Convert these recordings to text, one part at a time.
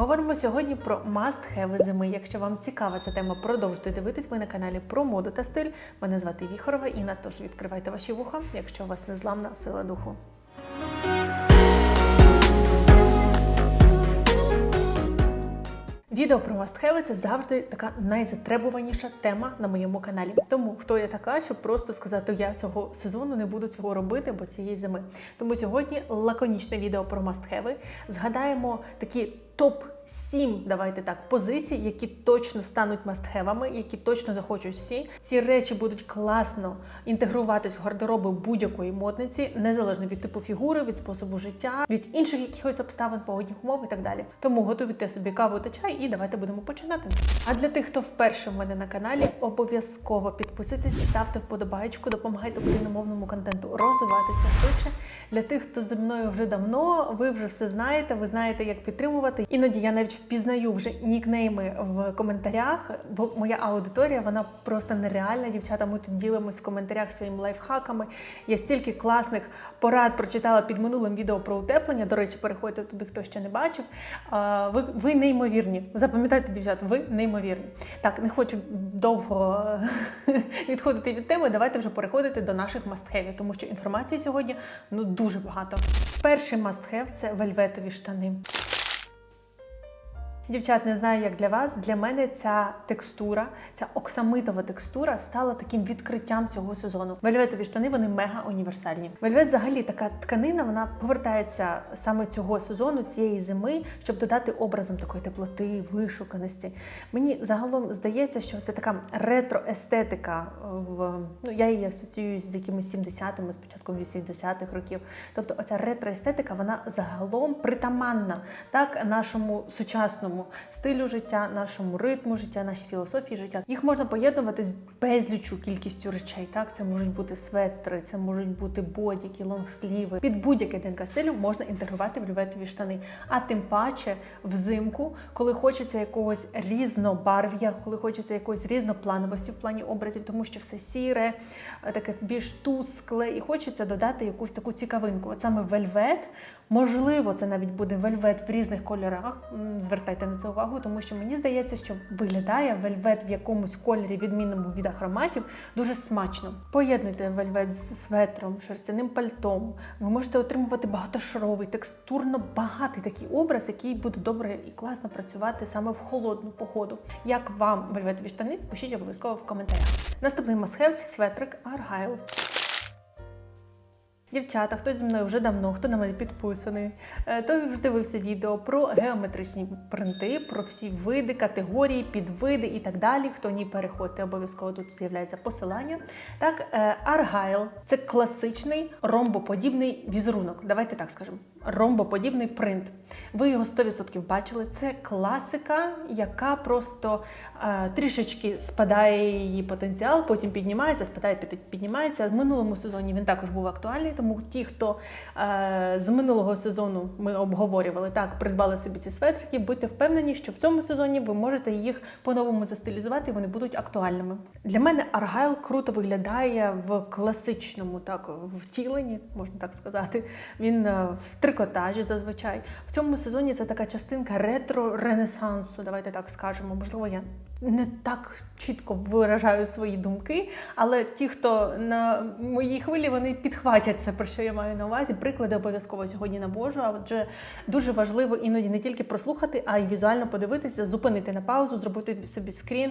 Говоримо сьогодні про must-have зими. Якщо вам цікава ця тема, продовжуйте дивитись. Ви на каналі про моду та стиль. Мене звати Віхорова Інна, тож відкривайте ваші вуха, якщо у вас незламна сила духу. Відео про мастхеви це завжди така найзатребуваніша тема на моєму каналі. Тому хто я така, щоб просто сказати, я цього сезону не буду цього робити, бо цієї зими. Тому сьогодні лаконічне відео про мастхеви. Згадаємо такі топ 7 давайте так, позицій, які точно стануть мастхевами, які точно захочуть всі. Ці речі будуть класно інтегруватись в гардероби будь-якої модниці, незалежно від типу фігури, від способу життя, від інших якихось обставин, погодних умов і так далі. Тому готуйте собі каву та чай і давайте будемо починати. А для тих, хто вперше в мене на каналі, обов'язково підписуйтесь, ставте вподобайку, допомагайте україномовному контенту розвиватися швидше. Для тих, хто зі мною вже давно, ви вже все знаєте, ви знаєте, як підтримувати. Іноді я навіть впізнаю вже нікнейми в коментарях, бо моя аудиторія вона просто нереальна. Дівчата, ми тут ділимось в коментарях своїми лайфхаками. Я стільки класних порад прочитала під минулим відео про утеплення. До речі, переходьте туди, хто ще не бачив. Ви, ви неймовірні. Запам'ятайте, дівчат, ви неймовірні. Так, не хочу довго відходити від теми. Давайте вже переходити до наших мастхевів, тому що інформації сьогодні ну дуже багато. Перший мастхев це вельветові штани. Дівчат, не знаю, як для вас. Для мене ця текстура, ця оксамитова текстура стала таким відкриттям цього сезону. Вельветові штани вони мега універсальні. Вельвет, взагалі, така тканина, вона повертається саме цього сезону, цієї зими, щоб додати образом такої теплоти, вишуканості. Мені загалом здається, що це така ретро-естетика. В ну я її асоціюю з якимись 70-ми, з початком 80-х років. Тобто, оця ретро-естетика, вона загалом притаманна так нашому сучасному стилю життя, нашому ритму життя, нашій філософії життя. Їх можна поєднувати з безлічу кількістю речей. Так, це можуть бути светри, це можуть бути бодіки, лонгсліви. Під будь-яке ДНК стилю можна інтегрувати в вельветові штани. А тим паче взимку, коли хочеться якогось різнобарв'я, коли хочеться якоїсь різноплановості в плані образів, тому що все сіре, таке більш тускле, і хочеться додати якусь таку цікавинку. От саме вельвет. Можливо, це навіть буде вельвет в різних кольорах. Звертайте на це увагу, тому що мені здається, що виглядає вельвет в якомусь кольорі, відмінному від ахроматів, дуже смачно. Поєднуйте вельвет з светром, шерстяним пальтом. Ви можете отримувати багатошаровий, текстурно багатий такий образ, який буде добре і класно працювати саме в холодну погоду. Як вам вельветові штани? Пишіть обов'язково в коментарях. Наступний масхев це светрик Argyle. Дівчата, хто зі мною вже давно, хто на мене підписаний, е, той вже дивився відео про геометричні принти, про всі види, категорії, підвиди і так далі. Хто ні, переходьте, обов'язково тут з'являється посилання. Так, е, Argyle – це класичний ромбоподібний візерунок. Давайте так скажемо. Ромбоподібний принт. Ви його 100% бачили. Це класика, яка просто е, трішечки спадає її потенціал, потім піднімається, спадає, піднімається. В минулому сезоні він також був актуальний, тому ті, хто е, з минулого сезону ми обговорювали, так, придбали собі ці светрики, будьте впевнені, що в цьому сезоні ви можете їх по-новому застилізувати, і вони будуть актуальними. Для мене Аргайл круто виглядає в класичному так, втіленні, можна так сказати. Він е, в трикотажі зазвичай. В цьому сезоні це така частинка ретро-ренесансу, давайте так скажемо. Можливо, я не так чітко виражаю свої думки, але ті, хто на моїй хвилі, вони підхватять це, про що я маю на увазі. Приклади обов'язково сьогодні навожу. Адже дуже важливо іноді не тільки прослухати, а й візуально подивитися, зупинити на паузу, зробити собі скрін,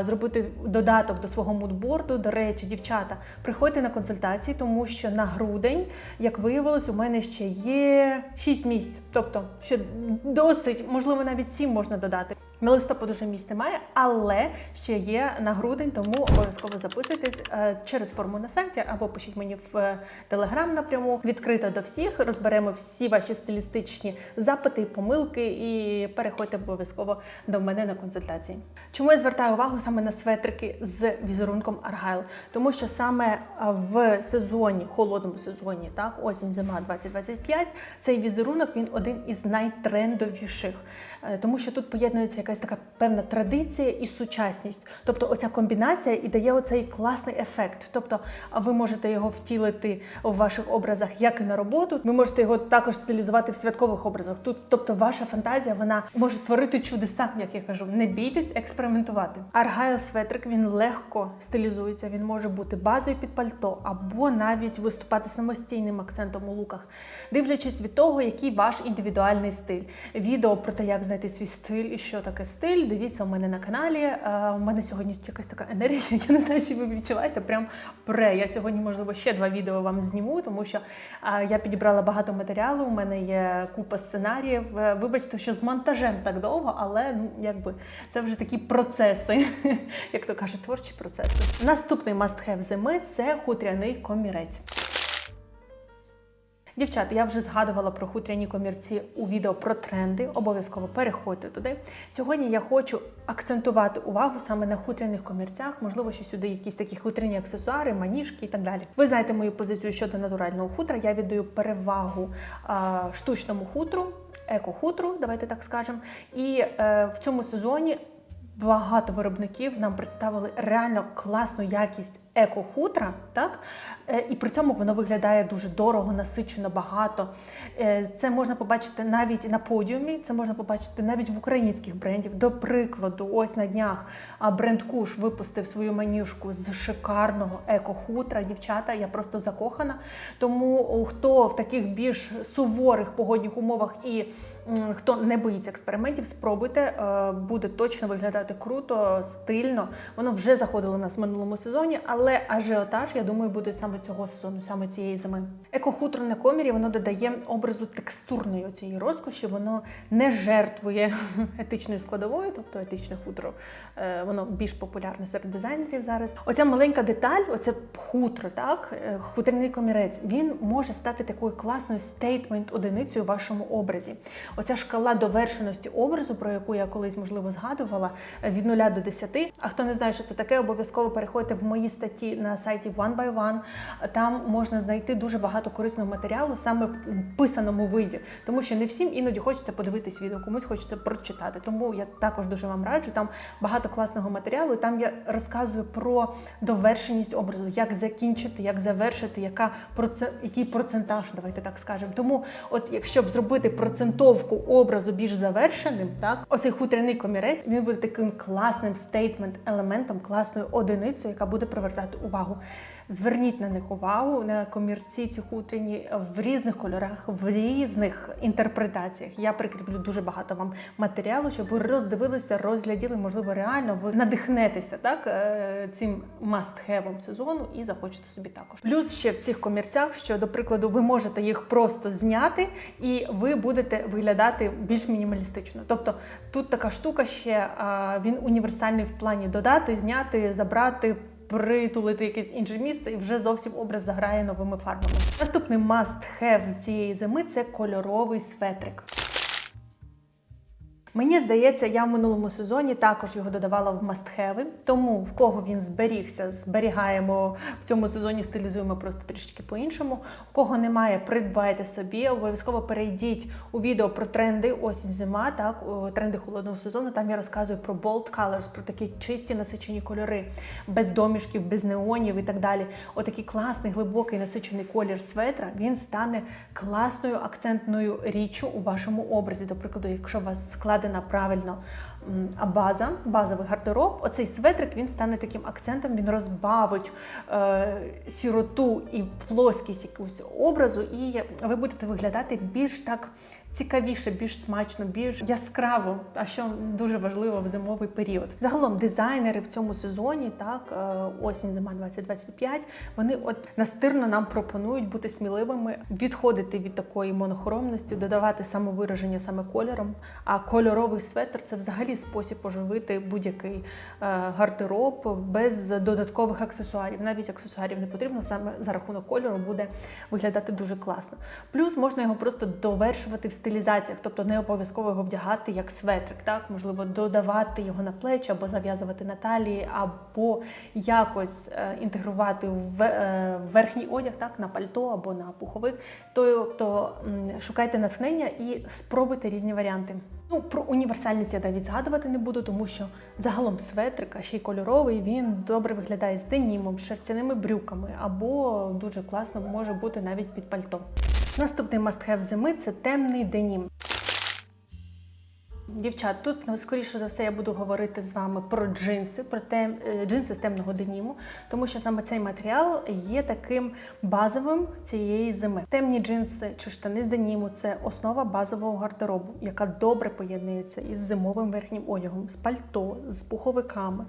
зробити додаток до свого мудборду. До речі, дівчата, приходьте на консультації, тому що на грудень, як виявилось, у мене ще є 6 місць. Тобто, ще досить, можливо, навіть 7 можна додати. На листопад уже місць немає, але ще є на грудень, тому обов'язково записуйтесь е, через форму на сайті або пишіть мені в телеграм напряму. Відкрита до всіх. Розберемо всі ваші стилістичні запити, помилки і переходьте обов'язково до мене на консультації. Чому я звертаю увагу саме на светрики з візерунком Argyle? Тому що саме е, в сезоні, холодному сезоні, так, осінь, зима 2025, цей візерунок він один із найтрендовіших. Е, Тому що тут поєднується якась така певна традиція і сучасність. Тобто, оця комбінація і дає оцей класний ефект. Тобто, ви можете його втілити в ваших образах як і на роботу. Ви можете його також стилізувати в святкових образах. Тут, тобто, ваша фантазія вона може творити чудеса, як я кажу. Не бійтесь експериментувати. Аргайл светрик він легко стилізується. Він може бути базою під пальто або навіть виступати самостійним акцентом у луках, дивлячись від того, який ваш індивідуальний стиль. Відео про те, як знайти свій стиль і що таке стиль. Дивіться у мене на каналі. Е, У мене сьогодні якась така енергія. Я не знаю, чи ви відчуваєте. Прям пре. Я сьогодні, можливо, ще два відео вам зніму, тому що е, я підібрала багато матеріалу. У мене є купа сценаріїв. Е, Вибачте, що з монтажем так довго, але ну якби це вже такі процеси, як то кажуть, творчі процеси. Наступний must-have зими це хутряний комірець. Дівчата, я вже згадувала про хутряні комірці у відео про тренди. Обов'язково переходьте туди. Сьогодні я хочу акцентувати увагу саме на хутряних комірцях. Можливо, що сюди якісь такі хутряні аксесуари, маніжки і так далі. Ви знаєте мою позицію щодо натурального хутра. Я віддаю перевагу а, штучному хутру, еко-хутру, давайте так скажемо. І е, в цьому сезоні багато виробників нам представили реально класну якість еко-хутра, так? Е, І при цьому воно виглядає дуже дорого, насичено, багато. Е, Це можна побачити навіть на подіумі, це можна побачити навіть в українських брендів. До прикладу, ось на днях бренд Куш випустив свою маніжку з шикарного еко-хутра. Дівчата, я просто закохана. Тому хто в таких більш суворих погодних умовах і хто не боїться експериментів, спробуйте. Е, Буде точно виглядати круто, стильно. Воно вже заходило у нас в минулому сезоні, але ажіотаж, я думаю, буде саме цього сезону, саме цієї зими. Еко-хутро на комірі воно додає образу текстурної цієї розкоші, воно не жертвує етичною складовою, тобто етичне хутро, е, воно більш популярне серед дизайнерів зараз. Оця маленька деталь, оце хутро, так, е, хутряний комірець, він може стати такою класною стейтмент одиницею в вашому образі. Оця шкала довершеності образу, про яку я колись можливо згадувала, від 0 до 10. А хто не знає, що це таке, обов'язково переходьте в мої статті на сайті One by One. Там можна знайти дуже багато корисного матеріалу саме в писаному виді, тому що не всім іноді хочеться подивитись відео, комусь хочеться прочитати. Тому я також дуже вам раджу. Там багато класного матеріалу. Там я розказую про довершеність образу, як закінчити, як завершити, яка який процентаж, давайте так скажемо. Тому, от якщо б зробити процентовку образу більш завершеним, так оцей хутряний комірець він буде таким класним стейтмент елементом, класною одиницею, яка буде привертати увагу. Зверніть на них увагу на комірці ці хутряні в різних кольорах, в різних інтерпретаціях. Я прикріплю дуже багато вам матеріалу, щоб ви роздивилися, розгляділи, можливо, реально ви надихнетеся так е, цим must-have сезону і захочете собі також. Плюс ще в цих комірцях, що до прикладу, ви можете їх просто зняти, і ви будете виглядати більш мінімалістично. Тобто тут така штука ще він універсальний в плані додати, зняти, забрати притулити якесь інше місце, і вже зовсім образ заграє новими фарбами. Наступний must-have цієї зими це кольоровий светрик. Мені здається, я в минулому сезоні також його додавала в мастхеви, тому в кого він зберігся, зберігаємо в цьому сезоні, стилізуємо просто трішки по-іншому. У кого немає, придбайте собі. Обов'язково перейдіть у відео про тренди осінь-зима, так тренди холодного сезону. Там я розказую про bold colors, про такі чисті насичені кольори, без домішків, без неонів і так далі. Отакий класний, глибокий насичений колір светра він стане класною акцентною річчю у вашому образі. До прикладу, якщо у вас складена правильно база, базовий гардероб, оцей светрик він стане таким акцентом, він розбавить е, сіроту і плоскість якогось образу, і ви будете виглядати більш так цікавіше, більш смачно, більш яскраво, а що дуже важливо в зимовий період. Загалом дизайнери в цьому сезоні, так е, осінь, зима 2025, вони от настирно нам пропонують бути сміливими, відходити від такої монохромності, додавати самовираження саме кольором. А кольоровий светр це взагалі спосіб оживити будь-який е, гардероб без додаткових аксесуарів. Навіть аксесуарів не потрібно, саме за рахунок кольору буде виглядати дуже класно. Плюс можна його просто довершувати в стилізаціях, тобто не обов'язково його вдягати як светрик, так можливо, додавати його на плечі або зав'язувати на талії, або якось е, інтегрувати в е, верхній одяг, так на пальто або на пуховик. Тобто шукайте натхнення і спробуйте різні варіанти. Ну, про універсальність я навіть згадувати не буду, тому що загалом светрик, а ще й кольоровий, він добре виглядає з денімом, шерстяними брюками, або дуже класно може бути навіть під пальто. Наступний must-have зими це темний денім. Дівчат, тут ну, скоріше за все я буду говорити з вами про джинси, про тем, е, джинси з темного деніму, тому що саме цей матеріал є таким базовим цієї зими. Темні джинси чи штани з деніму це основа базового гардеробу, яка добре поєднується із зимовим верхнім одягом, з пальто, з пуховиками,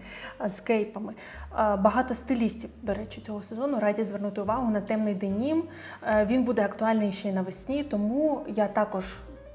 з кейпами. Багато стилістів, до речі, цього сезону раді звернути увагу на темний денім. Е, Він буде актуальний ще й навесні, тому я також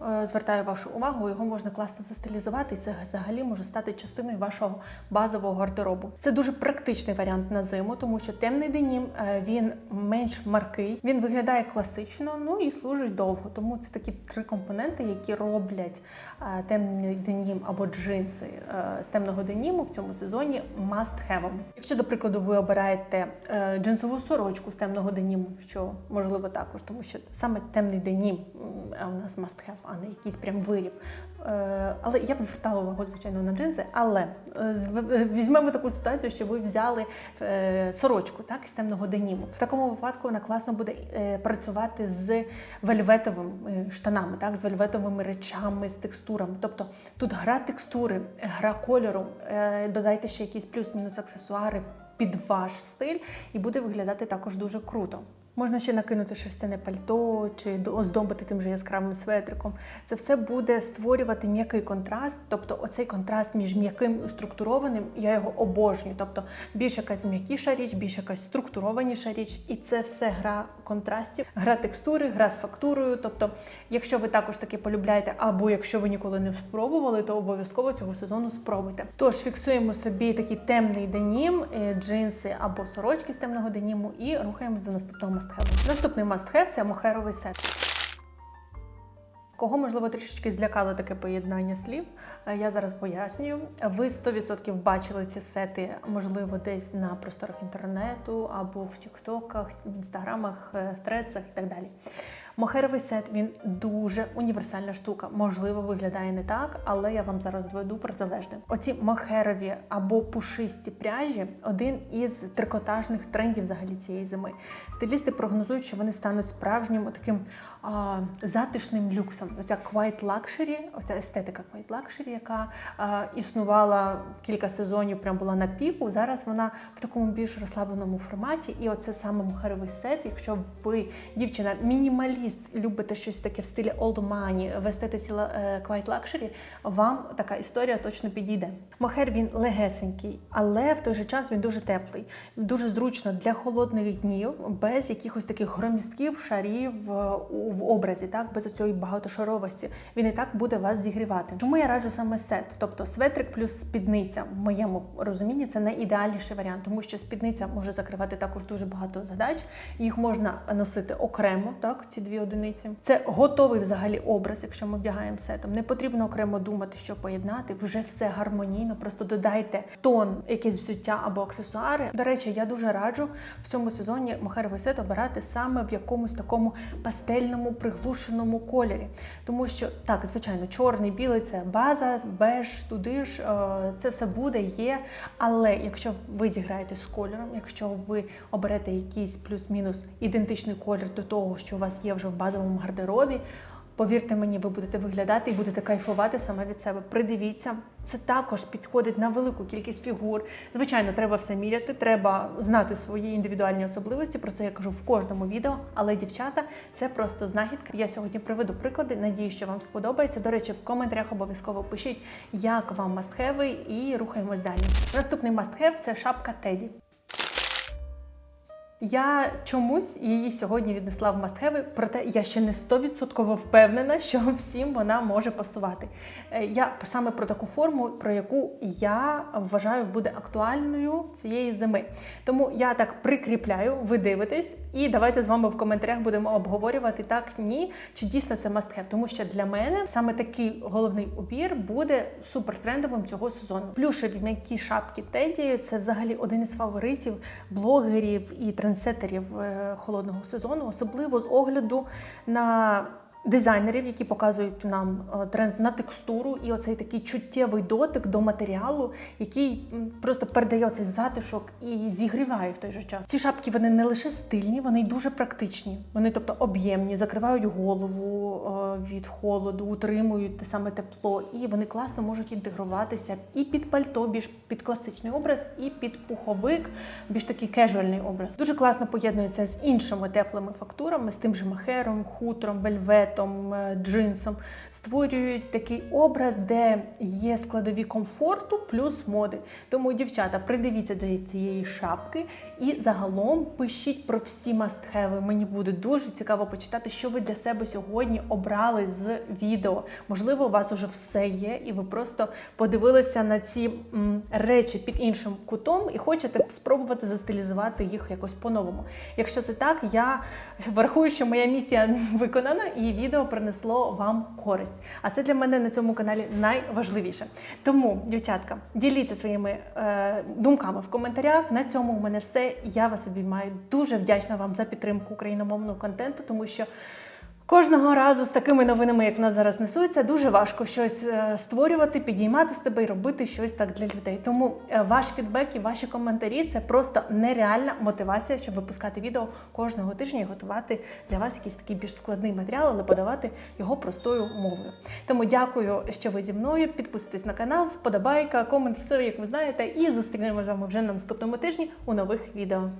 Звертаю вашу увагу, його можна класно застилізувати, і це взагалі може стати частиною вашого базового гардеробу. Це дуже практичний варіант на зиму, тому що темний денім е, він менш маркий, він виглядає класично, ну і служить довго. Тому це такі три компоненти, які роблять е, темний денім або джинси е, з темного деніму в цьому сезоні must have. Якщо, до прикладу, ви обираєте е, джинсову сорочку з темного деніму, що можливо також, тому що саме темний денім у нас must have, а не якийсь прям виріб. Е, Але я б звертала увагу, звичайно, на джинси. Але е, е, візьмемо таку ситуацію, що ви взяли сорочку так, з темного деніму. В такому випадку вона класно буде працювати з вельветовими штанами, так, з вельветовими речами, з текстурами. Тобто тут гра текстури, гра кольору, додайте ще якісь плюс-мінус аксесуари під ваш стиль, і буде виглядати також дуже круто. Можна ще накинути шерстяне пальто чи до- оздобити тим же яскравим светриком. Це все буде створювати м'який контраст. Тобто, оцей контраст між м'яким і структурованим, я його обожнюю. Тобто більш якась м'якіша річ, більш якась структурованіша річ, і це все гра контрастів, гра текстури, гра з фактурою. Тобто, якщо ви також таке полюбляєте, або якщо ви ніколи не спробували, то обов'язково цього сезону спробуйте. Тож фіксуємо собі такий темний денім, е, джинси або сорочки з темного деніму, і рухаємось до наступного мастхеву. Наступний мастхев це мохеровий сет. Кого можливо трішечки злякало таке поєднання слів, е, я зараз пояснюю. Ви 100% бачили ці сети, можливо, десь на просторах інтернету або в тіктоках, інстаграмах, е, трецах і так далі. Мохеровий сет він дуже універсальна штука. Можливо, виглядає не так, але я вам зараз доведу протилежне. Оці мохерові або пушисті пряжі один із трикотажних трендів взагалі цієї зими. Стилісти прогнозують, що вони стануть справжнім таким а, затишним люксом. Оця quiet luxury, оця естетика quiet luxury, яка а, існувала кілька сезонів, прям була на піку. Зараз вона в такому більш розслабленому форматі. І оце саме мухаровий сет. Якщо ви, дівчина, мінімаліст, любите щось таке в стилі old money, в естетиці е, quiet luxury, вам така історія точно підійде. Мохер він легесенький, але в той же час він дуже теплий, дуже зручно для холодних днів, без якихось таких громістків, шарів е, у- в образі, так без цієї багатошаровості. Він і так буде вас зігрівати. Чому я раджу саме сет? Тобто светрик плюс спідниця, в моєму розумінні, це найідеальніший варіант, тому що спідниця може закривати також дуже багато задач. Їх можна носити окремо, так ці дві одиниці. Це готовий взагалі образ, якщо ми вдягаємо сетом. Не потрібно окремо думати, що поєднати. Вже все гармонійно. Просто додайте тон, якесь взуття або аксесуари. До речі, я дуже раджу в цьому сезоні мохеровий сет обирати саме в якомусь такому пастельному, приглушеному кольорі. Тому що так, звичайно, чорний, білий це база, беж, туди ж е, це все буде, є. Але якщо ви зіграєте з кольором, якщо ви оберете якийсь плюс-мінус ідентичний колір до того, що у вас є вже в базовому гардеробі. Повірте мені, ви будете виглядати і будете кайфувати саме від себе. Придивіться, це також підходить на велику кількість фігур. Звичайно, треба все міряти, треба знати свої індивідуальні особливості. Про це я кажу в кожному відео. Але дівчата, це просто знахідка. Я сьогодні приведу приклади. Надію, що вам сподобається. До речі, в коментарях обов'язково пишіть, як вам мастхеви, і рухаємось далі. Наступний мастхев це шапка Теді. Я чомусь її сьогодні віднесла в мастхеви, проте я ще не 100% впевнена, що всім вона може пасувати. Е, Я саме про таку форму, про яку я вважаю буде актуальною цієї зими. Тому я так прикріпляю, ви дивитесь, і давайте з вами в коментарях будемо обговорювати так, ні, чи дійсно це мастхев. Тому що для мене саме такий головний убір буде супертрендовим цього сезону. Плюшеві м'які шапки Теді це взагалі один із фаворитів блогерів і трендсетерів е, холодного сезону, особливо з огляду на. Дизайнерів, які показують нам е, тренд на текстуру, і оцей такий чуттєвий дотик до матеріалу, який просто передає цей затишок і зігріває в той же час. Ці шапки вони не лише стильні, вони й дуже практичні. Вони, тобто, об'ємні, закривають голову е, від холоду, утримують те саме тепло, і вони класно можуть інтегруватися і під пальто, більш під класичний образ, і під пуховик, більш такий кежуальний образ. Дуже класно поєднується з іншими теплими фактурами, з тим же махером, хутром, вельветом, е, джинсом. Створюють такий образ, де є складові комфорту плюс моди. Тому, дівчата, придивіться до цієї шапки і загалом пишіть про всі мастхеви. Мені буде дуже цікаво почитати, що ви для себе сьогодні обрали з відео. Можливо, у вас уже все є, і ви просто подивилися на ці м, речі під іншим кутом і хочете спробувати застилізувати їх якось по-новому. Якщо це так, я врахую, що моя місія виконана і відео принесло вам користь. А це для мене на цьому каналі найважливіше. Тому, дівчатка, діліться своїми е, думками в коментарях. На цьому у мене все. Я вас обіймаю. Дуже вдячна вам за підтримку україномовного контенту, тому що. Кожного разу з такими новинами, як в нас зараз несуться, дуже важко щось е, створювати, підіймати себе і робити щось так для людей. Тому е, ваш фідбек і ваші коментарі це просто нереальна мотивація, щоб випускати відео кожного тижня і готувати для вас якийсь такий більш складний матеріал, але подавати його простою мовою. Тому дякую, що ви зі мною. Підписуйтесь на канал, вподобайка, комент, все як ви знаєте, і зустрінемося з вами вже на наступному тижні у нових відео.